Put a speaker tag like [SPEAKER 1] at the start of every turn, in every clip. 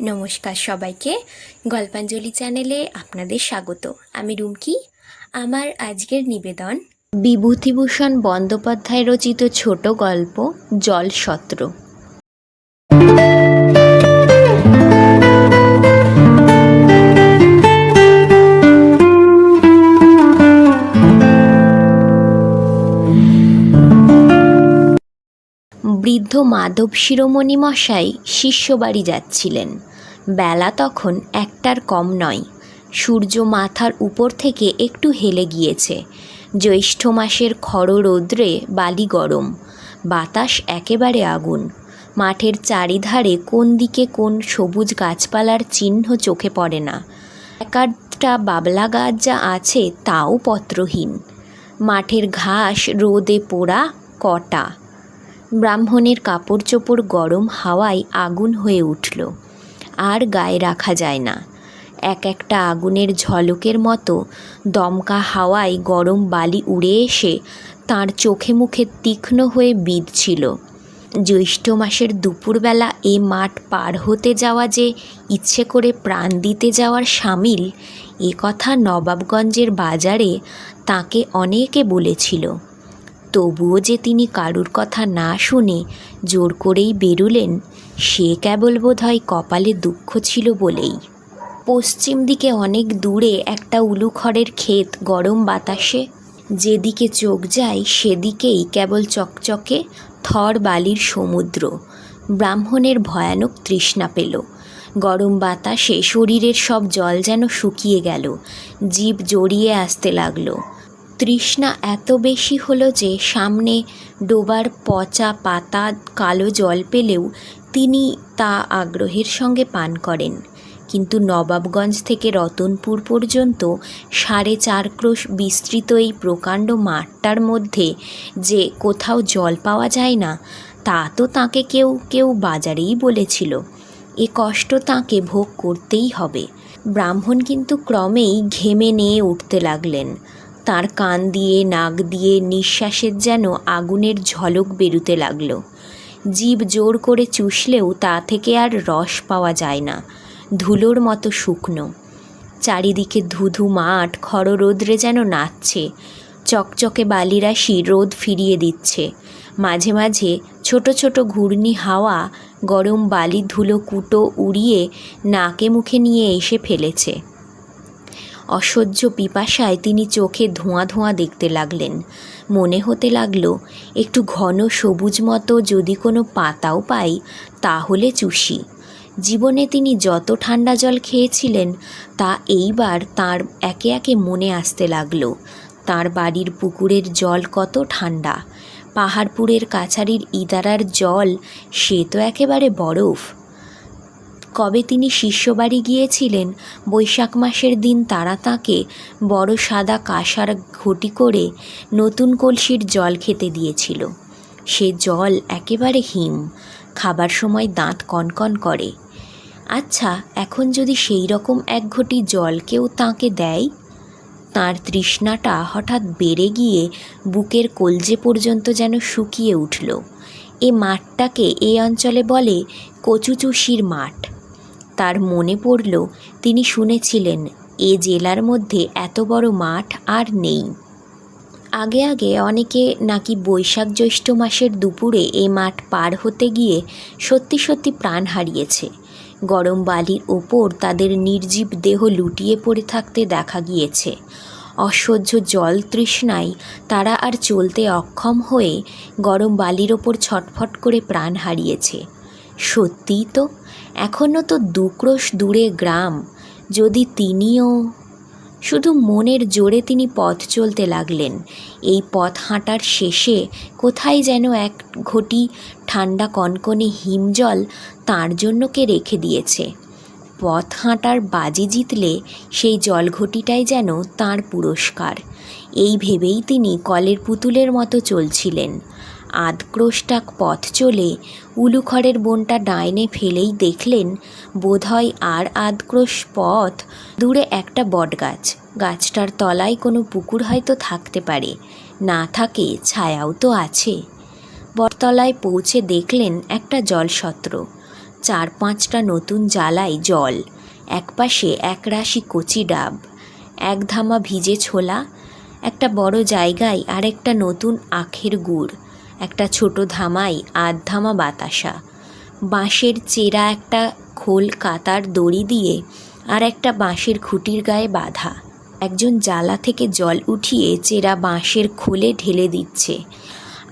[SPEAKER 1] নমস্কার সবাইকে। গল্পাঞ্জলি চ্যানেলে আপনাদের স্বাগত। আমি রুমকি। আমার আজকের নিবেদন, বিভূতিভূষণ বন্দ্যোপাধ্যায় রচিত ছোট গল্প জল সত্র বৃদ্ধ মাধব শিরোমণি মশাই শিষ্যবাড়ি যাচ্ছিলেন। বেলা তখন একটার কম নয়। সূর্য মাথার উপর থেকে একটু হেলে গিয়েছে। জ্যৈষ্ঠ মাসের খড় রৌদ্রে বালি গরম। বাতাস একেবারে আগুন। মাঠের চারিধারে কোন দিকে কোন সবুজ গাছপালার চিহ্ন চোখে পড়ে না। এক আধটা বাবলা গাছ যা আছে তাও পত্রহীন। মাঠের ঘাস রোদে পোড়া কটা। ব্রাহ্মণের কাপড় চোপড় গরম হাওয়ায় আগুন হয়ে উঠল। আর গায়ে রাখা যায় না। এক একটা আগুনের ঝলকের মতো দমকা হাওয়ায় গরম বালি উড়ে এসে তার চোখে মুখে তীক্ষ্ণ হয়ে বিঁধছিল জ্যৈষ্ঠ মাসের দুপুরবেলা এ মাঠ পার হতে যাওয়া যে ইচ্ছে করে প্রাণ দিতে যাওয়ার সামিল, এ কথা নবাবগঞ্জের বাজারে তাকে অনেকে বলেছিল। তবুও যে তিনি কারুর কথা না শুনে জোর করেই বেরুলেন, সে কেবল বোধহয় কপালে দুঃখ ছিল বলেই। পশ্চিম দিকে অনেক দূরে একটা উলুখড়ের ক্ষেত গরম বাতাসে, যেদিকে চোখ যায় সেদিকেই কেবল চকচকে থর বালির সমুদ্র। ব্রাহ্মণের ভয়ানক তৃষ্ণা পেল। গরম বাতাসে শরীরের সব জল যেন শুকিয়ে গেল, জীব জড়িয়ে আসতে লাগল। তৃষ্ণা এত বেশি হলো যে সামনে ডোবার পচা পাতা কালো জল পেলেও তিনি তা আগ্রহের সঙ্গে পান করেন। কিন্তু নবাবগঞ্জ থেকে রতনপুর পর্যন্ত সাড়ে চার ক্রোশ বিস্তৃত এই প্রকাণ্ড মাঠটার মধ্যে যে কোথাও জল পাওয়া যায় না, তা তো তাকে কেউ কেউ বাজারেই বলেছিল। এ কষ্ট তাকে ভোগ করতেই হবে। ব্রাহ্মণ কিন্তু ক্রমেই ঘেমে নিয়ে উঠতে লাগলেন। তার কান দিয়ে, নাক দিয়ে নিঃশ্বাসের যেন আগুনের ঝলক বেরুতে লাগল। জীব জোর করে চুষলেও তা থেকে আর রস পাওয়া যায় না, ধুলোর মতো শুকনো। চারিদিকে ধুধু মাঠ খড় রোদ্রে যেন নাচছে, চকচকে বালিরাশি রোদ ফিরিয়ে দিচ্ছে। মাঝে মাঝে ছোট ছোট ঘূর্ণি হাওয়া গরম বালি ধুলো কুটো উড়িয়ে নাকে মুখে নিয়ে এসে ফেলেছে। অসহ্য পিপাসায় তিনি চোখে ধোঁয়া ধোঁয়া দেখতে লাগলেন। মনে হতে লাগল, একটু ঘন সবুজ মতো যদি কোনো পাতাও পাই, তাহলে চুষি। জীবনে তিনি যত ঠান্ডা জল খেয়েছিলেন, তা এইবার তার একে একে মনে আসতে লাগল। তার বাড়ির পুকুরের জল কত ঠান্ডা। পাহাড়পুরের কাছারির ইদারার জল, সে তো একেবারে বরফ। কবে তিনি শিষ্যবাড়ি গিয়েছিলেন, বৈশাখ মাসের দিন তারা তাঁকে বড় সাদা কাঁসার ঘটি করে নতুন কলসির জল খেতে দিয়েছিল। সে জল একেবারে হিম, খাবার সময় দাঁত কনকন করে। আচ্ছা এখন যদি সেই রকম এক ঘটি জল কেউ তাঁকে দেয়? তাঁর তৃষ্ণাটা হঠাৎ বেড়ে গিয়ে বুকের কলজে পর্যন্ত যেন শুকিয়ে উঠল। এ মাঠটাকে এ অঞ্চলে বলে কচুচুষির মাঠ। তার মনে পড়ল, তিনি শুনেছিলেন, এ জেলার মধ্যে এত বড় মাঠ আর নেই। আগে আগে অনেকে নাকি বৈশাখ জ্যৈষ্ঠ মাসের দুপুরে এ মাঠ পার হতে গিয়ে সত্যি সত্যি প্রাণ হারিয়েছে। গরম বালির ওপর তাদের নির্জীব দেহ লুটিয়ে পড়ে থাকতে দেখা গিয়েছে। অসহ্য জল তৃষ্ণায় তারা আর চলতে অক্ষম হয়ে গরম বালির ওপর ছটফট করে প্রাণ হারিয়েছে। সত্যিই তো এখনও তো দুক্রোশ দূরে গ্রাম, যদি তিনিও। শুধু মনের জোরে তিনি পথ চলতে লাগলেন, এই পথ হাঁটার শেষে কোথায় যেন এক ঘটি ঠান্ডা কনকনে হিমজল তার জন্য কে রেখে দিয়েছে। পথ হাঁটার বাজি জিতলে সেই জলঘটিটাই যেন তার পুরস্কার। এই ভেবেই তিনি কলের পুতুলের মতো চলছিলেন। আধক্রোশটাক পথ চলে উলুখড়ের বনটা ডাইনে ফেলেই দেখলেন, বোধহয় আর আধক্রোশ পথ দূরে একটা বটগাছ। গাছটার তলায় কোনো পুকুর হয়তো থাকতে পারে। না থাকে, ছায়াও তো আছে। বটতলায় পৌঁছে দেখলেন একটা জলসত্র। চার পাঁচটা নতুন জ্বালায় জল। একপাশে এক রাশি কচি ডাব। এক ধামা ভিজে ছোলা। একটা বড় জায়গায় আর একটা নতুন আখের গুড়। একটা ছোট ধামাই আধ ধামা বাতাসা। বাঁশের চেরা একটা খোল কাতার দড়ি দিয়ে আর একটা বাঁশের খুঁটির গায়ে বাঁধা। একজন জালা থেকে জল উঠিয়ে চেরা বাঁশের খোলে ঢেলে দিচ্ছে।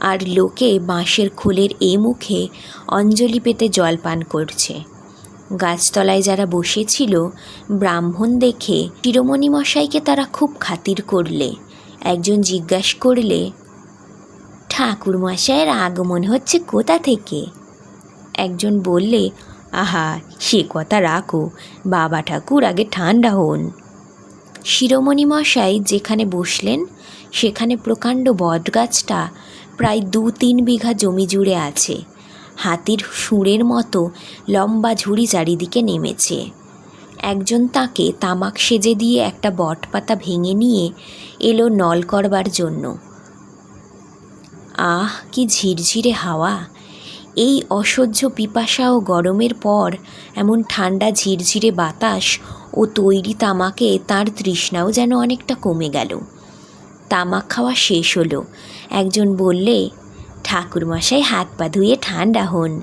[SPEAKER 1] আর লোকে বাঁশের খোলের এ মুখে অঞ্জলি পেতে জল পান করছে। গাছতলায় যারা বসেছিল, ব্রাহ্মণ দেখে শিরোমণি মশাইকে তারা খুব খাতির করলে। একজন জিজ্ঞাসা করলে ঠাকুর মশাইয়ের আগমন হচ্ছে কোথা থেকে? একজন বললে, আহা, সে কথা রাখো, বাবা ঠাকুর আগে ঠান্ডা হন। শিরোমণি মশাই যেখানে বসলেন, সেখানে প্রকাণ্ড বটগাছটা প্রায় দু তিন বিঘা জমি জুড়ে আছে। হাতির সুরের মতো লম্বা ঝুড়ি চারিদিকে নেমেছে। একজন তাকে তামাক সেজে দিয়ে একটা বটপাতা ভেঙে নিয়ে এলো নল করবার জন্য। আহ, কি ঝিরঝিরে হাওয়া। এই অসহ্য পিপাসা ও গরমের পর এমন ঠান্ডা ঝিরঝিরে বাতাস ও তৈরি তামাকে তার তৃষ্ণাও যেন অনেকটা কমে গেল। তামাক খাওয়া শেষ হলো। একজন বললে, ঠাকুরমশাই, হাত পা ধুয়ে ঠান্ডা হন।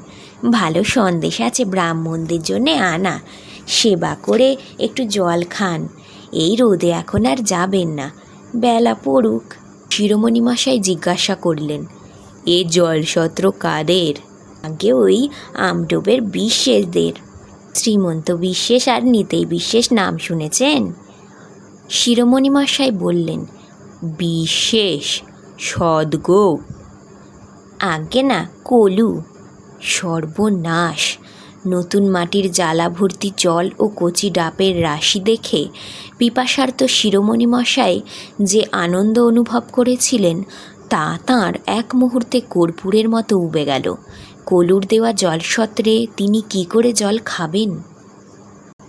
[SPEAKER 1] ভালো সন্দেশ আছে ব্রাহ্মণদের জন্যে, আনা। সেবা করে একটু জল খান। এই রোদে এখন আর যাবেন না। বেলা পড়ুক। শিরোমণি মশাই জিজ্ঞাসা করলেন, এ জলসত্র কাদের? আগে ওই আমডোবের বিশ্বাসদের। শ্রীমন্ত বিশ্বাস আর নিতেই বিশ্বাস নাম শুনেছেন? শিরোমণি মশাই বললেন বিশেষ সদ্গো। আগে না, কলু। সর্বনাশ। নতুন মাটির জ্বালা ভর্তি জল ও কচি ডাবের রাশি দেখে পিপাসার্ত শিরোমণি মশাই যে আনন্দ অনুভব করেছিলেন, তা তাঁর এক মুহূর্তে কর্পূরের মতো উবে গেল। কলুর দেওয়া জলসত্রে তিনি কি করে জল খাবেন?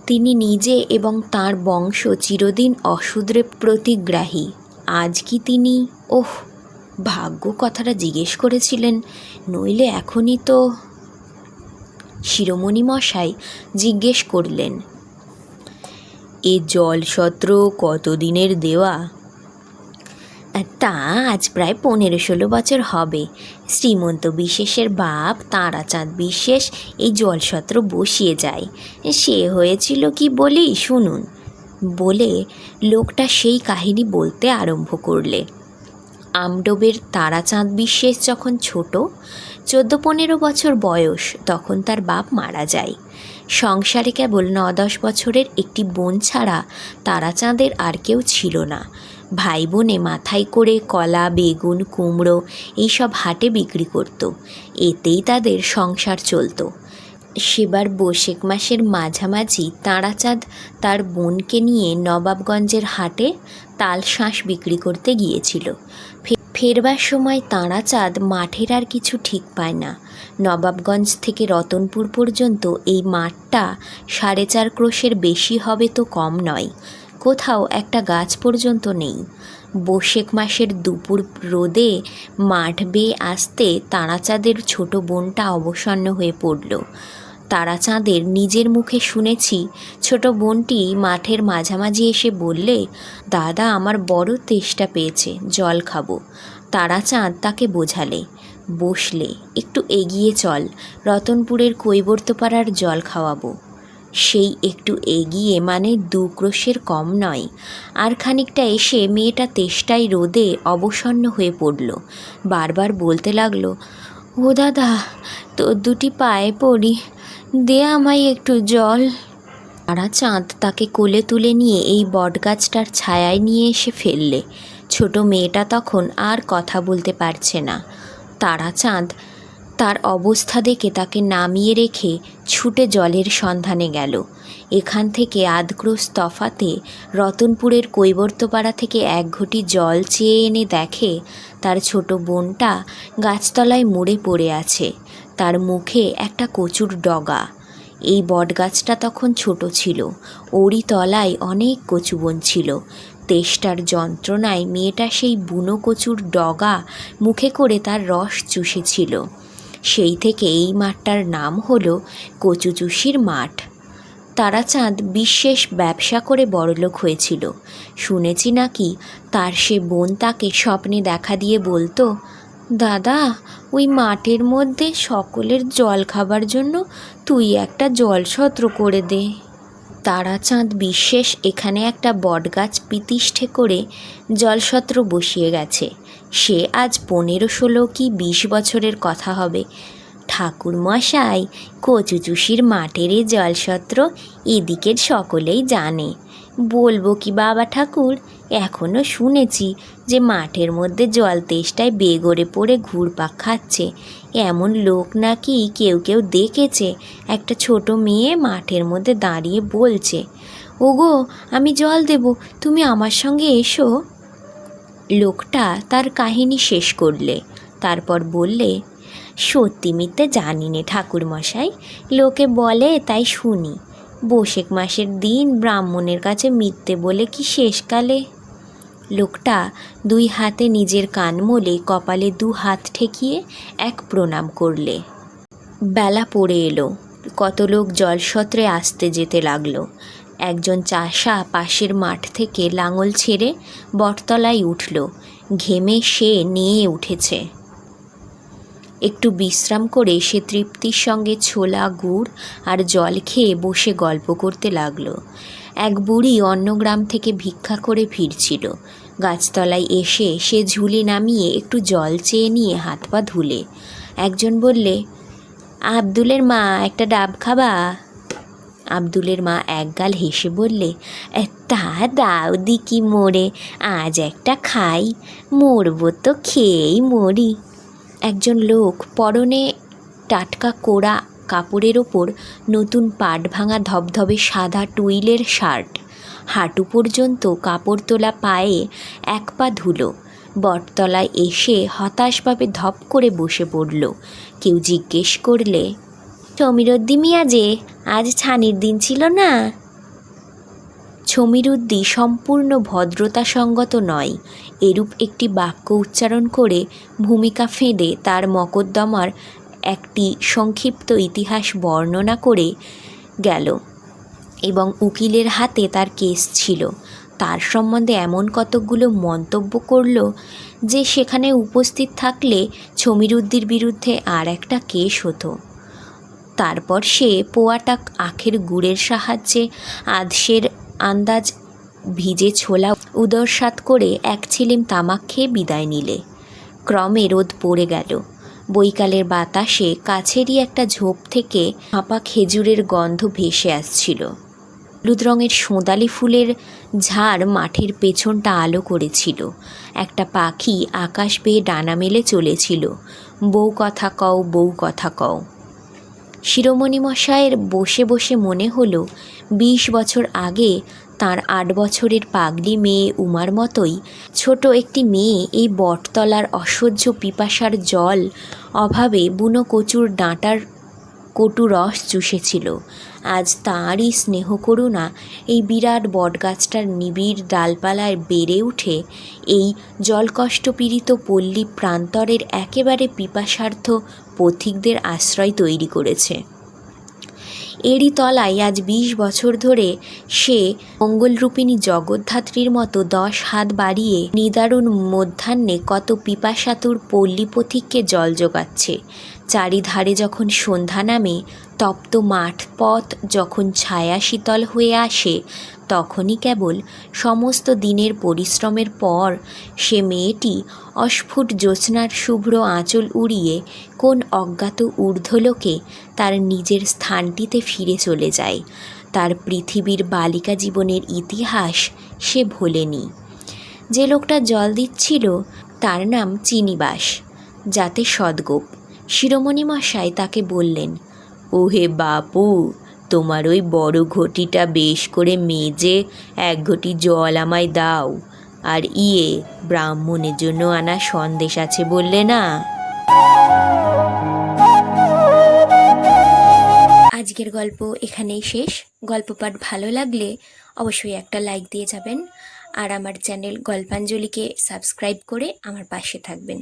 [SPEAKER 1] তিনি নিজে এবং তার বংশ চিরদিন অশূদ্রে প্রতিগ্রাহী। আজ কি তিনি? ওহ, ভাগ্য কথাটা জিজ্ঞেস করেছিলেন, নইলে এখনই তো শিরোমণি মশাই জিজ্ঞেস করলেন, এ জলসত্র কতদিনের দেওয়া? তা আজ প্রায় পনেরো ষোলো বছর হবে। শ্রীমন্ত বিশেষের বাপ তারাচাঁদ বিশেষ এই জলসত্র বসিয়ে যায়। সে হয়েছিল কি বলি শুনুন। বলে লোকটা সেই কাহিনী বলতে আরম্ভ করলে। আমডোবের তারাচাঁদ বিশ্বাস যখন ছোট চোদ্দ পনেরো বছর বয়স, তখন তার বাপ মারা যায়। সংসারে কেবল ন দশ বছরের একটি বোন ছাড়া তারাচাঁদের আর কেউ ছিল না। ভাই বোনে মাথায় করে কলা, বেগুন, কুমড়ো এইসব হাটে বিক্রি করত। এতেই তাদের সংসার চলতো। সেবার বৈশাখ মাসের মাঝামাঝি তারাচাঁদ তার বোনকে নিয়ে নবাবগঞ্জের হাটে তাল শাঁস বিক্রি করতে গিয়েছিল। ফেরবার সময় তারাচাঁদ মাঠের আর কিছু ঠিক পায় না। নবাবগঞ্জ থেকে রতনপুর পর্যন্ত এই মাঠটা সাড়ে চার ক্রোশের বেশি হবে তো কম নয়। কোথাও একটা গাছ পর্যন্ত নেই। বৈশাখ মাসের দুপুর রোদে মাঠ বেয়ে আসতে তারাচাঁদের ছোট বোনটা অবসন্ন হয়ে পড়ল। তারাচাঁদের নিজের মুখে শুনেছি, ছোট বোনটি মাঠের মাঝামাঝি এসে বললে, দাদা, আমার বড় তেষ্টা পেয়েছে, জল খাব। তারাচাঁদ তাকে বোঝালে, বসলে, একটু এগিয়ে চল, রতনপুরের কৈবর্তপাড়ার জল খাওয়াবো। সেই একটু এগিয়ে মানে দু ক্রোশের কম নয়। আর খানিকটা এসে মেয়েটা তেষ্টায় রোদে অবসন্ন হয়ে পড়ল, বারবার বলতে লাগল, ও দাদা তোর দুটি পায়ে পড়ি দে আমায় একটু জল। তারা চাঁদ তাকে কোলে তুলে নিয়ে এই বটগাছটার ছায়ায় নিয়ে এসে ফেললে। ছোট মেয়েটা তখন আর কথা বলতে পারছে না। তারা চাঁদ তার অবস্থা দেখে তাকে নামিয়ে রেখে ছুটে জলের সন্ধানে গেল। এখান থেকে আধক্রোশ তফাতে রতনপুরের কৈবর্তপাড়া থেকে এক ঘটি জল চেয়ে এনে দেখে তার ছোট বোনটা গাছতলায় মরে পড়ে আছে। তার মুখে একটা কচুর ডগা। এই বটগাছটা তখন ছোট ছিল। ওরই তলায় অনেক কচুবন ছিল। তেষ্টার যন্ত্রণায় মেয়েটা সেই বুনো কচুর ডগা মুখে করে তার রস চুষেছিল। সেই থেকে এই মাঠটার নাম হলো কচুচুষির মাঠ। তারাচাঁদ বিশেষ ব্যবসা করে বড়লোক হয়েছিল। শুনেছি নাকি তার সে বোন তাকে স্বপ্নে দেখা দিয়ে বলতো দাদা, ওই মাঠের মধ্যে সকলের জল খাবার জন্য তুই একটা জলছত্র করে দে। তারাচাঁদ বিশেষ এখানে একটা বটগাছ পিতিষ্ঠে করে জলছত্র বসিয়ে গেছে। সে আজ পনেরো ষোলো কি বিশ বছরের কথা হবে। ঠাকুর মশাই কচুচুষির মাঠের এই জলছত্র এদিকের সকলেই জানে। বলব কি বাবা ঠাকুর এখনও শুনেছি যে মাঠের মধ্যে জল তেষ্টায় বেগরে পড়ে ঘুরপাক খাচ্ছে। এমন লোক নাকি কেউ কেউ দেখেছে। একটা ছোট মেয়ে মাঠের মধ্যে দাঁড়িয়ে বলছে, ওগো, আমি জল দেব, তুমি আমার সঙ্গে এসো। লোকটা তার কাহিনী শেষ করলে, তারপর বললে, সত্যি মিথ্যে জানি নে ঠাকুরমশাই। লোকে বলে, তাই শুনি। বৈশাখ মাসের দিন ব্রাহ্মণের কাছে মিথ্যে বলে কি শেষকালে? লোকটা দুই হাতে নিজের কান মলে কপালে দু হাত ঠেকিয়ে এক প্রণাম করলে। বেলা পড়ে এলো। কত লোক জলসত্রে আসতে যেতে লাগল। একজন চাষা পাশের মাঠ থেকে লাঙল ছেড়ে বটতলায় উঠল। ঘেমে সে নিয়ে উঠেছে। একটু বিশ্রাম করে সে তৃপ্তির সঙ্গে ছোলা, গুড় আর জল খেয়ে বসে গল্প করতে লাগল। এক বুড়ি অন্য গ্রাম থেকে ভিক্ষা করে ফিরছিল। গাছতলায় এসে সে ঝুলি নামিয়ে একটু জল চেয়ে নিয়ে হাত পা ধুলে। একজন বললে আব্দুলের মা একটা ডাব খাবা? আব্দুলের মা একগাল হেসে বললে "এ, তা দাও দিকি মোড়ে আজ একটা খাই মরবো তো খেয়েই মরি। একজন লোক পরনে টাটকা কোড়া কাপড়ের ওপর নতুন পাট ভাঙা ধবধবে সাদা টুইলের শার্ট। হাঁটু পর্যন্ত কাপড় তোলা পায়ে এক পা ধুলো। বটতলায় এসে হতাশভাবে ধপ করে বসে পড়ল। কেউ জিজ্ঞেস করলে, সমীরদ্দি মিয়া যে, আজ ছানির দিন ছিল না? ছমিরুদ্দি সম্পূর্ণ ভদ্রতা সঙ্গত নয়। এরূপ একটি বাক্য উচ্চারণ করে ভূমিকা ফেঁদে তার মকদ্দমার একটি সংক্ষিপ্ত ইতিহাস বর্ণনা করে গেল এবং উকিলের হাতে তার কেস ছিল। তার সম্বন্ধে এমন কতকগুলো মন্তব্য করল যে সেখানে উপস্থিত থাকলে ছমিরুদ্দির বিরুদ্ধে আর একটা কেস হতো। তারপর সে পোয়াটা আখের গুড়ের সাহায্যে আধসের আন্দাজ ভিজে ছোলা উদরসাত করে এক ছিলিম তামাক খেয়ে বিদায় নিলে। ক্রমে রোদ পড়ে গেল। বৈকালের বাতাসে কাছেরই একটা ঝোপ থেকে হাঁপা খেজুরের গন্ধ ভেসে আসছিল। হলুদ রঙের সোঁদালি ফুলের ঝাড় মাঠের পেছনটা আলো করেছিল। একটা পাখি আকাশ বেয়ে ডানা মেলে চলেছিল। বউ কথা কও, বউ কথা কও। শিরোমণি মশায়ের বসে বসে মনে হলো, বিশ বছর আগে তার আট বছরের পাগলি মেয়ে উমার মতোই ছোট একটি মেয়ে এই বটতলার অসহ্য পিপাসার জল অভাবে বুনো কচুর ডাঁটার কটু রস চুষেছিল। আজ তাঁরই স্নেহ করুণা এই বিরাট বটগাছটার নিবিড় ডালপালায় বেড়ে উঠে এই জলকষ্টপীড়িত পল্লী প্রান্তরের একেবারে পিপাসার্থ পথিকদের আশ্রয় তৈরি করেছে। এরই তলায় আজ বিশ বছর ধরে সে মঙ্গলরূপিণী জগদ্ধাত্রীর মতো দশ হাত বাড়িয়ে নিদারুণ মধ্যাহ্নে কত পিপাসাতুর পল্লী পথিককে জল যোগাচ্ছে। চারিধারে যখন সন্ধ্যা নামে, তপ্ত মাঠ পথ যখন ছায়া শীতল হয়ে আসে, তখনই কেবল সমস্ত দিনের পরিশ্রমের পর সে মেয়েটি অস্ফুট জ্যোৎস্নার শুভ্র আঁচল উড়িয়ে কোন অজ্ঞাত ঊর্ধ্বলোকে তার নিজের স্থানটিতে ফিরে চলে যায়। তার পৃথিবীর বালিকা জীবনের ইতিহাস সে ভোলেনি। যে লোকটা জল দিচ্ছিল, তার নাম চিনিবাস, যাতে সদ্গোপ। শিরোমণি মশাই তাকে বললেন, ওহে বাপু, তোমার ওই বড় ঘটিটা বেশ করে মেজে এক ঘটি জল আমায় দাও। আর ইয়ে ব্রাহ্মণের জন্য আনা সন্দেশ আছে বললে না? আজকের গল্প এখানেই শেষ। গল্প পাঠ ভালো লাগলে অবশ্যই একটা লাইক দিয়ে যাবেন। আর আমার চ্যানেল গল্পাঞ্জলিকে সাবস্ক্রাইব করে আমার পাশে থাকবেন।